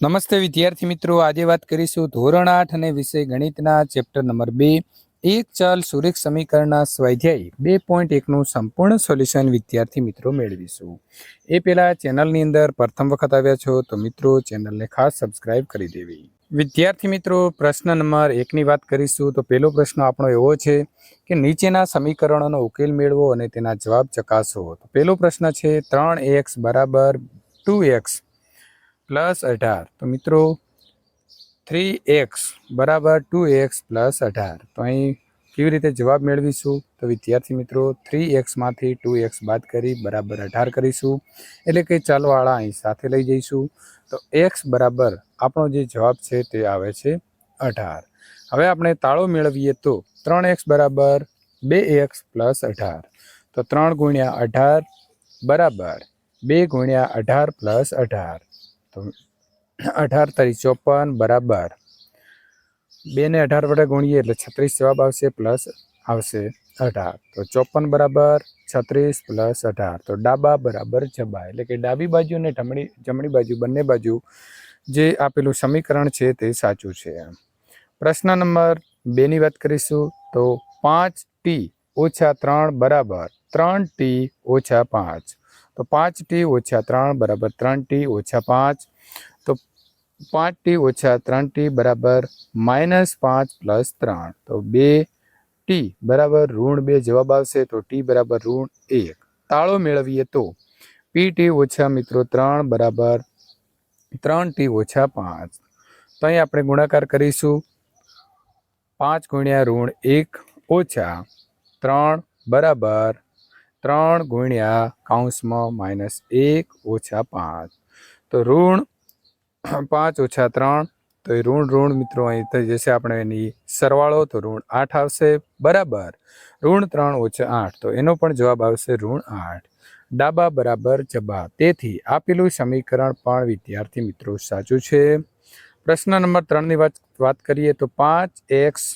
નમસ્તે વિદ્યાર્થી મિત્રો, આજે વાત કરીશું ધોરણ આઠ અને વિષય ગણિતના ચેપ્ટર નંબર બે, એક ચલ સુરેખ સમીકરણના સ્વાધ્યાય બે પોઈન્ટ એકનું સંપૂર્ણ સોલ્યુશન વિદ્યાર્થી મિત્રો મેળવીશું. એ પહેલાં ચેનલની અંદર પ્રથમ વખત આવ્યા છો તો મિત્રો ચેનલને ખાસ સબસ્ક્રાઇબ કરી દેવી. વિદ્યાર્થી મિત્રો, પ્રશ્ન નંબર એકની વાત કરીશું તો પહેલો પ્રશ્ન આપણો એવો છે કે નીચેના સમીકરણોનો ઉકેલ મેળવો અને તેના જવાબ ચકાસો. તો પહેલો પ્રશ્ન છે ત્રણ એક્સ બરાબર ટુ એક્સ પ્લસ અઢાર. તો મિત્રો, થ્રી એક્સ બરાબર ટુ એક્સ પ્લસ અઢાર. તો અહીં કેવી રીતે જવાબ મેળવીશું? તો વિદ્યાર્થી મિત્રો, થ્રી એક્સમાંથી ટુ એક્સ બાદ કરી બરાબર અઢાર કરીશું. એટલે કે ચાલવાળા અહીં સાથે લઈ જઈશું. તો એક્સ બરાબર આપણો જે જવાબ છે તે આવે છે અઢાર. હવે આપણે તાળો મેળવીએ તો ત્રણ એક્સ બરાબર બે એક્સ પ્લસ અઢાર. તો ત્રણ ગુણ્યા અઢાર બરાબર બે ગુણ્યા અઢાર પ્લસ અઢાર. તો અઢાર તરી ચોપન બરાબર. બે ને અઢાર વડે ગુણીએ એટલે છત્રીસ જવાબ આવશે પ્લસ આવશે અઢાર. તો ચોપન બરાબર, છત્રીસ પ્લસ અઢાર. તો ડાબા બરાબર જબા એટલે કે ડાબી બાજુ અને જમણી જમણી બાજુ, બંને બાજુ જે આપેલું સમીકરણ છે તે સાચું છે. પ્રશ્ન નંબર બેની વાત કરીશું તો પાંચ ટી ઓછા ત્રણ બરાબર. ત્રણ ટી ઓછા પાંચ. તો પાંચ ટી ઓછા ત્રણ બરાબર ત્રણ ટી ઓછા પાંચ. તો પાંચ ટી ઓછા ત્રણ ટી બરાબર માઇનસ પાંચ પ્લસ ત્રણ. તો બે ટી બરાબર ઋણ બે જવાબ આવશે તો ટી બરાબર ઋણ એક. તાળો મેળવીએ તો પી ટી ઓછા મિત્રો ત્રણ બરાબર ત્રણ ટી ઓછા પાંચ. તો અહીં આપણે ગુણાકાર કરીશું. પાંચ ગુણ્યા ઋણ એક ઓછા ત્રણ બરાબર ત્રણ ગુણ્યા કાઉન્સમાં માઇનસ એક ઓછા પાંચ. તો ઋણ પાંચ ઓછા ત્રણ. તો એ ઋણ ઋણ મિત્રો અહીં થઈ જશે આપણે એની સરવાળો. તો ઋણ આઠ આવશે. બરાબર. ઋણ ત્રણ ઓછા આઠ. તો એનો પણ જવાબ આવશે ઋણ આઠ. ડાબા બરાબર જબા તેથી આપેલું સમીકરણ પણ વિદ્યાર્થી મિત્રો સાચું છે. પ્રશ્ન નંબર ત્રણની વાત વાત કરીએ તો પાંચ એક્સ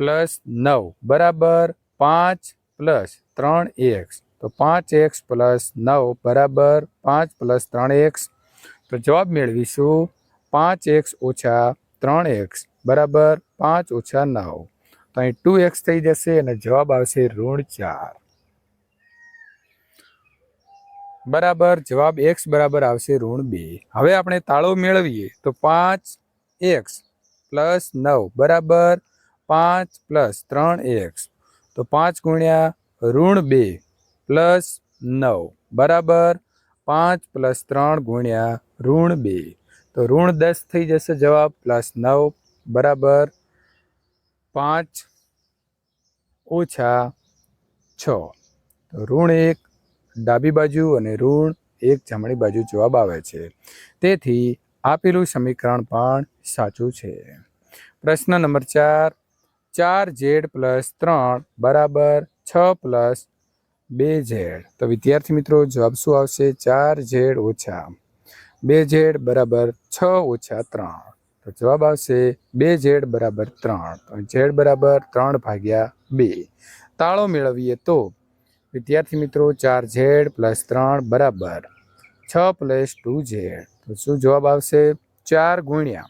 પ્લસ નવ. બરાબર. પાંચ પ્લસ ત્રણ એક્સ. તો પાંચ એક્સ પ્લસ નવ બરાબર પાંચ પ્લસ ત્રણ એક્સ. તો જવાબ મેળવીશું પાંચ એક્સ ઓછા ત્રણ એક્સ બરાબર પાંચ ઓછા નવ. તો અહીં ટુ એક્સ થઈ જશે અને જવાબ આવશે ઋણ ચાર. બરાબર, જવાબ એક્સ બરાબર આવશે ઋણ બે. હવે આપણે તાળો મેળવીએ. તો પાંચ એક્સ પ્લસ નવ બરાબર પાંચ પ્લસ ત્રણ એક્સ. તો પાંચ ગુણ્યા ઋણ બે પ્લસ નવ, બરાબર? પાંચ પ્લસ ત્રણ ગુણ્યા ઋણ બે. તો ઋણ દસ થઈ જશે જવાબ, પ્લસ નવ, બરાબર? પાંચ ઓછા છ. તો ઋણ એક ડાબી બાજુ અને ઋણ એક જમણી બાજુ જવાબ આવે છે. તેથી આપેલું સમીકરણ પણ સાચું છે. પ્રશ્ન નંબર ચાર ચાર ઝેડ પ્લસ ત્રણ, બરાબર? છ પ્લસ બે ઝેડ. તો વિદ્યાર્થી મિત્રો, જવાબ શું આવશે? ચાર ઝેડ ઓછા બે ઝેડ બરાબર છ ઓછા ત્રણ. તો જવાબ આવશે બે ઝેડ બરાબર ત્રણ. તો ઝેડ બરાબર ત્રણ ભાગ્યા બે. તાળો મેળવીએ તો વિદ્યાર્થી મિત્રો, ચાર ઝેડ પ્લસ ત્રણ બરાબર છ પ્લસ ટુ ઝેડ. તો શું જવાબ આવશે? ચાર ગુણ્યા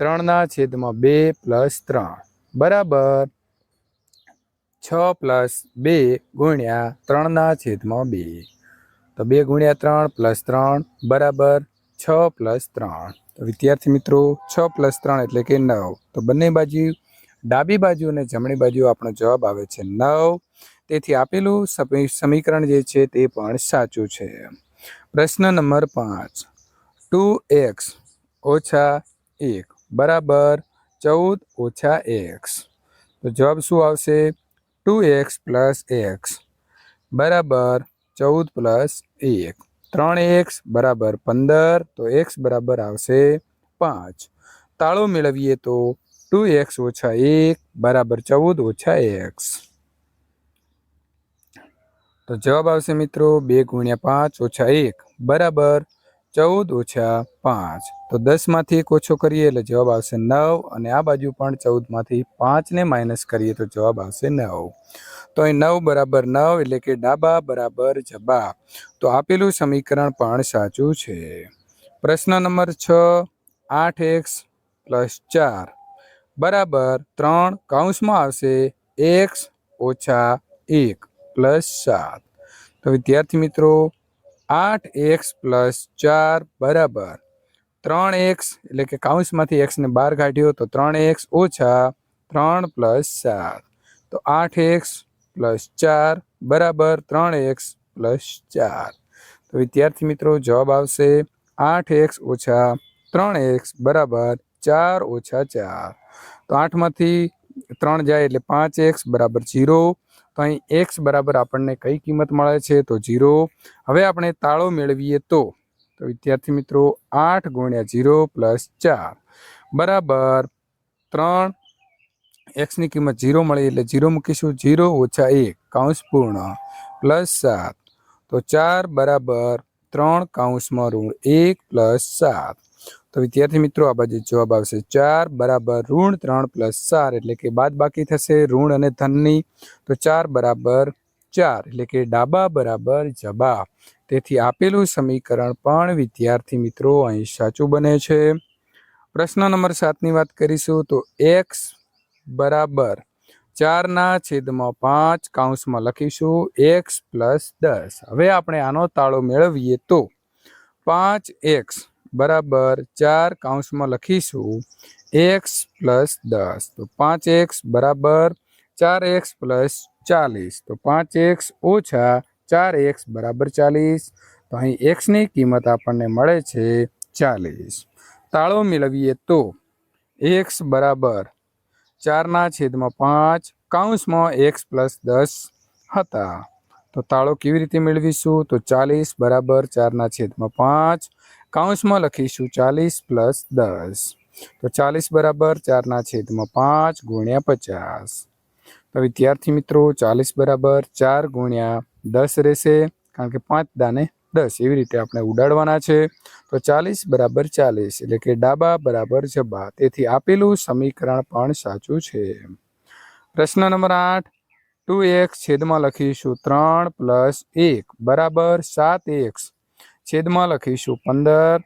ત્રણના છેદમાં બે પ્લસ ત્રણ. બરાબર છ પ્લસ બે ગુણ્યા ત્રણના છેદમાં બે. તો બે ગુણ્યા ત્રણ પ્લસ ત્રણ બરાબર છ પ્લસ ત્રણ. તો વિદ્યાર્થી મિત્રો, છ પ્લસ ત્રણ એટલે કે નવ. તો બંને બાજુ, ડાબી બાજુ અને જમણી બાજુ આપણો જવાબ આવે છે નવ. તેથી આપેલું સમી- સમીકરણ જે છે તે પણ સાચું છે. પ્રશ્ન નંબર પાંચ. ટુ એક્સ ઓછા એક બરાબર ચૌદ ઓછા એક્સ. તો જવાબ શું આવશે? ટુ એક્સ પ્લસ એક્સ બરાબર ચૌદ પ્લસ એક ત્રણ એક્સ બરાબર પંદર તો એક્સ બરાબર આવશે પાંચ તાળો મેળવીએ તો ટુ એક્સ ઓછા એક બરાબર ચૌદ ઓછા એક્સ તો જવાબ આવશે મિત્રો બે ગુણ્યા પાંચ ઓછા એક બરાબર ચૌદ ઓછા પાંચ. તો દસમાંથી એક ઓછો કરીએ એટલે જવાબ આવશે નવ અને આ બાજુ પણ ચૌદમાંથી પાંચને માઇનસ કરીએ તો જવાબ આવશે નવ. તો અહીં નવ બરાબર નવ એટલે કે ડાબા બરાબર જબા તો આપેલું સમીકરણ પણ સાચું છે. પ્રશ્ન નંબર છ, આઠ એક્સ પ્લસ ચાર બરાબર ત્રણ કૌંસમાં આવશે એક્સ ઓછા એક પ્લસ સાત. તો વિદ્યાર્થી મિત્રો આઠ એક્સ પ્લસ ચાર બરાબર. ત્રણ એક્સ એટલે કે કાઉન્સમાંથી એક્સને બહાર કાઢ્યો તો ત્રણ એક્સ ઓછા ત્રણ પ્લસ સાત. તો આઠ એક્સ પ્લસ ચાર બરાબર ત્રણ એક્સ પ્લસ ચાર. તો વિદ્યાર્થી મિત્રો જવાબ આવશે આઠ એક્સ ઓછા ત્રણ એક્સ બરાબર ચાર ઓછા ચાર. તો આઠમાંથી ત્રણ જાય એટલે પાંચ એક્સ બરાબર જીરો તો અહીં એક્સ બરાબર આપણને કઈ કિંમત મળે છે? તો જીરો હવે આપણે તાળો મેળવીએ તો. તો વિદ્યાર્થી મિત્રો, આઠ ગુણ્યા ઝીરો પ્લસ ચાર. બરાબર. ત્રણ. એક્સની કિંમત જીરો મળી એટલે જીરો મૂકીશું. ઝીરો ઓછા એક. કાઉન્સ પૂર્ણ. પ્લસ સાત. તો ચાર બરાબર. ત્રણ કાઉન્સમાં ઋણ એક પ્લસ સાત. તો વિદ્યાર્થી મિત્રો, આ બાજુ જવાબ આવશે ચાર બરાબર ઋણ ત્રણ પ્લસ ચાર એટલે કે બાદ બાકી થશે ઋણ અને ધનની. તો ચાર બરાબર ચાર એટલે કે ડાબા બરાબર જબા તેથી આપેલું સમીકરણ પણ વિદ્યાર્થી મિત્રો અહીં સાચું બને છે. પ્રશ્ન નંબર સાતની વાત કરીશું તો એક્સ બરાબર ચારના છેદમાં પાંચ કાઉન્સમાં લખીશું એક્સ પ્લસ દસ. હવે આપણે આનો તાળો મેળવીએ તો પાંચ એક્સ બરાબર ચાર કાઉન્સમાં લખીશું. એક્સ પ્લસ દસ. તો પાંચ એક્સ બરાબર ચાર એક્સ પ્લસ ચાલીસ. તો પાંચ એક્સ ઓછા ચાર એક્સ બરાબર ચાલીસ. તો અહીં એક્સની કિંમત આપણને મળે છે ચાલીસ. તાળો મેળવીએ તો એક્સ બરાબર ચારના છેદમાં પાંચ કાઉન્સમાં એક્સ પ્લસ દસ હતા. તો તાળો કેવી રીતે મેળવીશું? તો ચાલીસ બરાબર ચારના છેદમાં પાંચ કાઉન્સમાં લખીશું ચાલીસ પ્લસ દસ. તો ચાલીસ બરાબર ચારના છેદમાં પાંચ ગુણ્યા પચાસ. તો વિદ્યાર્થી મિત્રો, ચાલીસ બરાબર ચાર ગુણ્યા દસ રહેશે, કારણ કે પાંચ દાને દસ. એવી રીતે આપણે ઉડાડવાના છે. તો ચાલીસ બરાબર ચાલીસ, એટલે કે ડાબા બરાબર જબા. તેથી આપેલું સમીકરણ પણ સાચું છે. પ્રશ્ન નંબર આઠ, ટુ એક્સ છેદમાં લખીશું ત્રણ પ્લસ એક, બરાબર સાત એક્સ. છેદમાં લખીશું. પંદર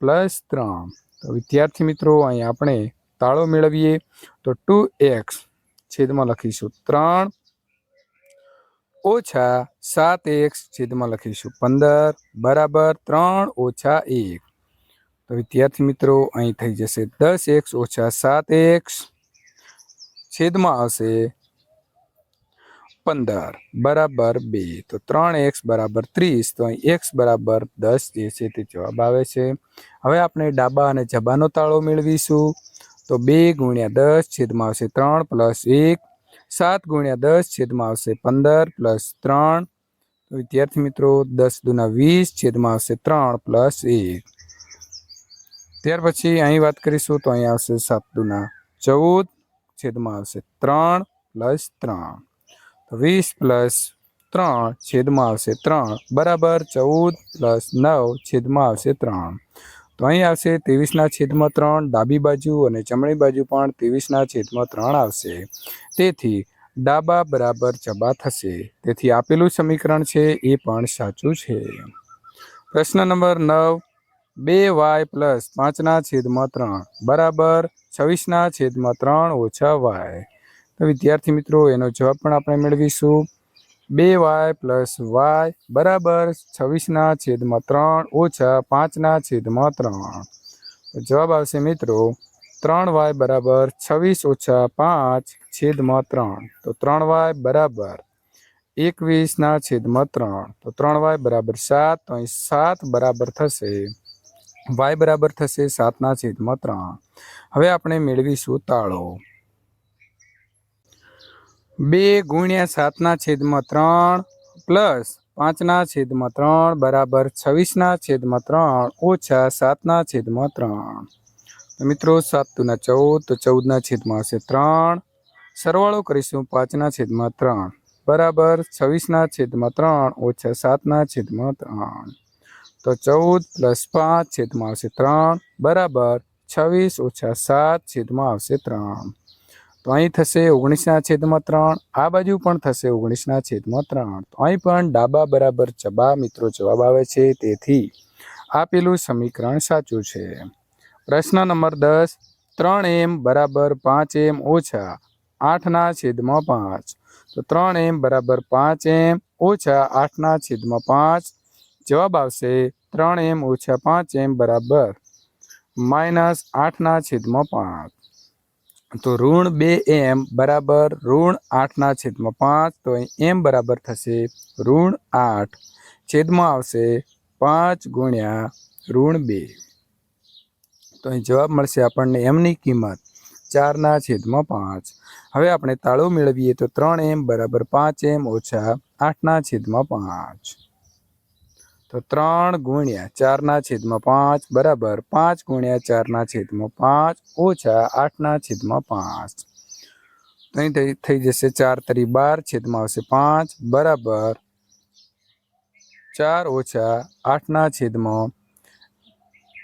પ્લસ ત્રણ. તો વિદ્યાર્થી મિત્રો, અહીં આપણે તાળો મેળવીએ. તો ટુ એક્સ છેદમાં લખીશું. ત્રણ ઓછા સાત એક્સ છેદમાં લખીશું. પંદર બરાબર ત્રણ ઓછા એક. તો વિદ્યાર્થી મિત્રો, અહીં થઈ જશે. દસ એક્સ ઓછા સાત એક્સ છેદમાં આવશે પંદર બરાબર બે. તો ત્રણ એક્સ બરાબર ત્રીસ. તો અહીં એક્સ બરાબર દસ જે છે તે જવાબ આવે છે. હવે આપણે ડાબા અને જબાનો તાળો મેળવીશું. તો બે ગુણ્યા દસ છેદમાં આવશે ત્રણ પ્લસ એક. સાત ગુણ્યા દસ છેદમાં આવશે પંદર પ્લસ ત્રણ. વિદ્યાર્થી મિત્રો, દસ દુના વીસ છેદમાં આવશે ત્રણ પ્લસ એક. ત્યાર પછી અહીં વાત કરીશું તો અહીં આવશે સાત દુના ચૌદ છેદમાં આવશે ત્રણ પ્લસ ત્રણ. વીસ પ્લસ ત્રણ છેદમાં આવશે ત્રણ. બરાબર ચૌદ પ્લસ નવ છેદમાં આવશે ત્રણ. તો અહીં આવશે ત્રેવીસના છેદમાં ત્રણ, ડાબી બાજુ અને જમણી બાજુ પણ ત્રેવીસના છેદમાં ત્રણ આવશે. તેથી ડાબા બરાબર જબા થશે. તેથી આપેલું સમીકરણ છે એ પણ સાચું છે. પ્રશ્ન નંબર નવ, બે વાય પ્લસ પાંચના છેદમાં ત્રણ. બરાબર છવ્વીસના છેદમાં ત્રણ ઓછા વાય. તો વિદ્યાર્થી મિત્રો, એનો જવાબ પણ આપણે મેળવીશું. બે વાય પ્લસ વાય બરાબર છવ્વીસના છેદમાં ત્રણ ઓછા પાંચના છેદમાં ત્રણ. જવાબ આવશે મિત્રો, ત્રણ વાય બરાબર છવ્વીસ ઓછા પાંચ છેદમાં ત્રણ. તો ત્રણ વાય બરાબર એકવીસના છેદમાં ત્રણ. તો ત્રણ વાય બરાબર સાત, તો અહીં સાત બરાબર થશે. વાય બરાબર થશે સાતના છેદમાં ત્રણ. હવે આપણે મેળવીશું તાળો. બે ગુણ્યા સાતના છેદમાં ત્રણ પ્લસ પાંચના છેદમાં ત્રણ બરાબર છવ્વીસના છેદમાં ત્રણ ઓછા સાતના છેદમાં ત્રણ. મિત્રો સાત દુના ચૌદ, તો ચૌદના છેદમાં આવશે ત્રણ. સરવાળો કરીશું પાંચના છેદમાં ત્રણ. બરાબર છવ્વીસના છેદમાં ત્રણ ઓછા સાતના છેદમાં ત્રણ. તો ચૌદ પ્લસ પાંચ છેદમાં આવશે ત્રણ. બરાબર છવ્વીસ ઓછા સાત છેદમાં આવશે ત્રણ. તો અહીં થશે ઓગણીસના છેદમાં ત્રણ, આ બાજુ પણ થશે ઓગણીસના છેદમાં ત્રણ. તો અહીં પણ ડાબા બરાબર ચબા, મિત્રો, જવાબ આવે છે. તેથી આપેલું સમીકરણ સાચું છે. પ્રશ્ન નંબર દસ, ત્રણ એમ બરાબર પાંચ એમ ઓછા આઠના છેદમાં પાંચ. તો ત્રણ એમ બરાબર પાંચ એમ ઓછા આઠના છેદમાં પાંચ. જવાબ આવશે ત્રણ એમ ઓછા પાંચ એમ બરાબર માઇનસ આઠના છેદમાં પાંચ. તો ઋણ બે એમ બરાબર ઋણ આઠના છેદમાં પાંચ, તો એમ બરાબર થશે ઋણ આઠ. છેદમાં આવશે પાંચ ગુણ્યા ઋણ બે. તો અહીં જવાબ મળશે આપણને એમની કિંમત ચારના છેદમાં પાંચ. હવે આપણે તાળું મેળવીએ તો ત્રણ એમ બરાબર પાંચ એમ ઓછા આઠના છેદમાં પાંચ. તો ત્રણ ગુણ્યા ચારના છેદમાં પાંચ, બરાબર પાંચ ગુણ્યા ચારના છેદમાં પાંચ, ઓછા આઠના છેદમાં પાંચ. તો અહીં થઈ- જશે ચાર તરી બાર છેદમાં આવશે પાંચ, બરાબર ચાર ઓછા આઠના છેદમાં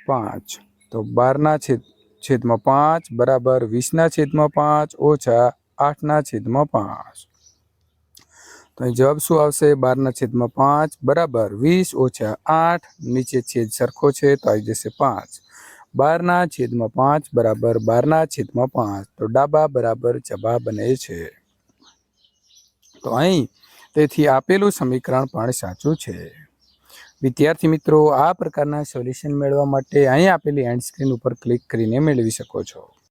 પાંચ. તો બારના છેદ, છેદમાં પાંચ, બરાબર વીસના છેદમાં પાંચ, ઓછા આઠના છેદમાં પાંચ. તો અહીં જવાબ શું આવશે? બારના છેદમાં પાંચ, બરાબર વીસ, ઓછા આઠ, નીચે છેદ સરખો છે તો આવી જશે પાંચ. બારના છેદમાં પાંચ, બરાબર બારના છેદમાં પાંચ. તો ડાબા બરાબર જબા બને છે. તો અહીં તેથી આપેલું સમીકરણ પણ સાચું છે. વિદ્યાર્થી મિત્રો, આ પ્રકારના સોલ્યુશન મેળવવા માટે અહીં આપેલી એન્ડ સ્ક્રીન ઉપર ક્લિક કરીને મેળવી શકો છો.